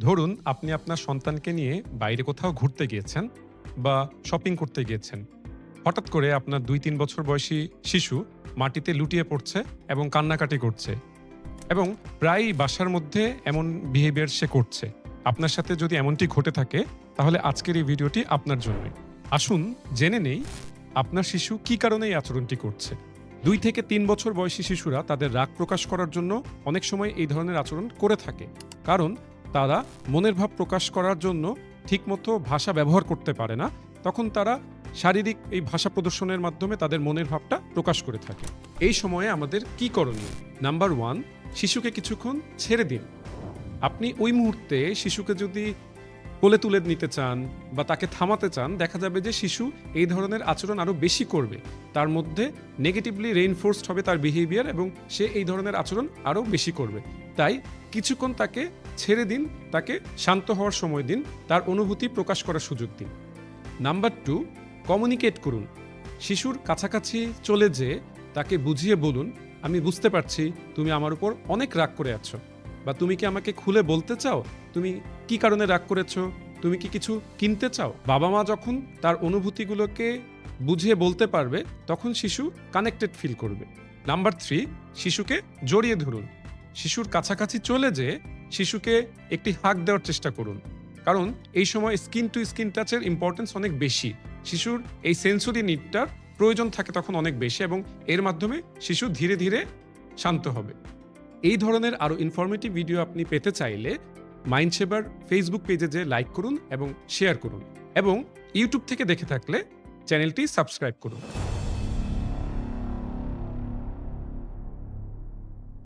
ধরুন, আপনি আপনার সন্তানকে নিয়ে বাইরে কোথাও ঘুরতে গিয়েছেন বা শপিং করতে গিয়েছেন। হঠাৎ করে আপনার দুই তিন বছর বয়সী শিশু মাটিতে লুটিয়ে পড়ছে এবং কান্নাকাটি করছে এবং প্রায়ই বাসার মধ্যে এমন বিহেভিয়ার সে করছে। আপনার সাথে যদি এমনটি ঘটে থাকে, তাহলে আজকের এই ভিডিওটি আপনার জন্যই। আসুন, জেনে নেই আপনার শিশু কি কারণে এই আচরণটি করছে। দুই থেকে তিন বছর বয়সী শিশুরা তাদের রাগ প্রকাশ করার জন্য অনেক সময় এই ধরনের আচরণ করে থাকে। কারণ তারা মনের ভাব প্রকাশ করার জন্য ঠিকমতো ভাষা ব্যবহার করতে পারে না, তখন তারা শারীরিক এই ভাষা প্রদর্শনের মাধ্যমে তাদের মনের ভাবটা প্রকাশ করে থাকে। এই সময়ে আমাদের কি করণীয়? নাম্বার ওয়ান শিশুকে কিছুক্ষণ ছেড়ে দিন। আপনি ওই মুহূর্তে শিশুকে যদি কোলে তুলে নিতে চান বা তাকে থামাতে চান, দেখা যাবে যে শিশু এই ধরনের আচরণ আরও বেশি করবে। তার মধ্যে নেগেটিভলি রেইনফোর্সড হবে তার বিহেভিয়ার এবং সে এই ধরনের আচরণ আরও বেশি করবে। তাই কিছুক্ষণ তাকে ছেড়ে দিন, তাকে শান্ত হওয়ার সময় দিন, তার অনুভূতি প্রকাশ করার সুযোগ দিন। নাম্বার টু, কমিউনিকেট করুন। শিশুর কাছাকাছি চলে যেয়ে তাকে বুঝিয়ে বলুন, আমি বুঝতে পারছি তুমি আমার উপর অনেক রাগ করে আছো। বা তুমি কি আমাকে খুলে বলতে চাও? তুমি কি কারণে রাগ করেছ? তুমি কি কিছু কিনতে চাও? বাবা মা যখন তার অনুভূতিগুলোকে বুঝিয়ে বলতে পারবে, তখন শিশু কানেক্টেড ফিল করবে। নাম্বার থ্রি, শিশুকে জড়িয়ে ধরুন। শিশুর কাছাকাছি চলে যেয়ে শিশুকে একটি হাক দেওয়ার চেষ্টা করুন। কারণ এই সময় স্কিন টু স্কিন টাচের ইম্পর্টেন্স অনেক বেশি। শিশুর এই সেন্সরি নিডটার প্রয়োজন থাকে তখন অনেক বেশি এবং এর মাধ্যমে শিশু ধীরে ধীরে শান্ত হবে। এই ধরনের আরও ইনফরমেটিভ ভিডিও আপনি পেতে চাইলে মাইন্ড সেবার ফেসবুক পেজে যে লাইক করুন এবং শেয়ার করুন এবং ইউটিউব থেকে দেখে থাকলে চ্যানেলটি সাবস্ক্রাইব করুন।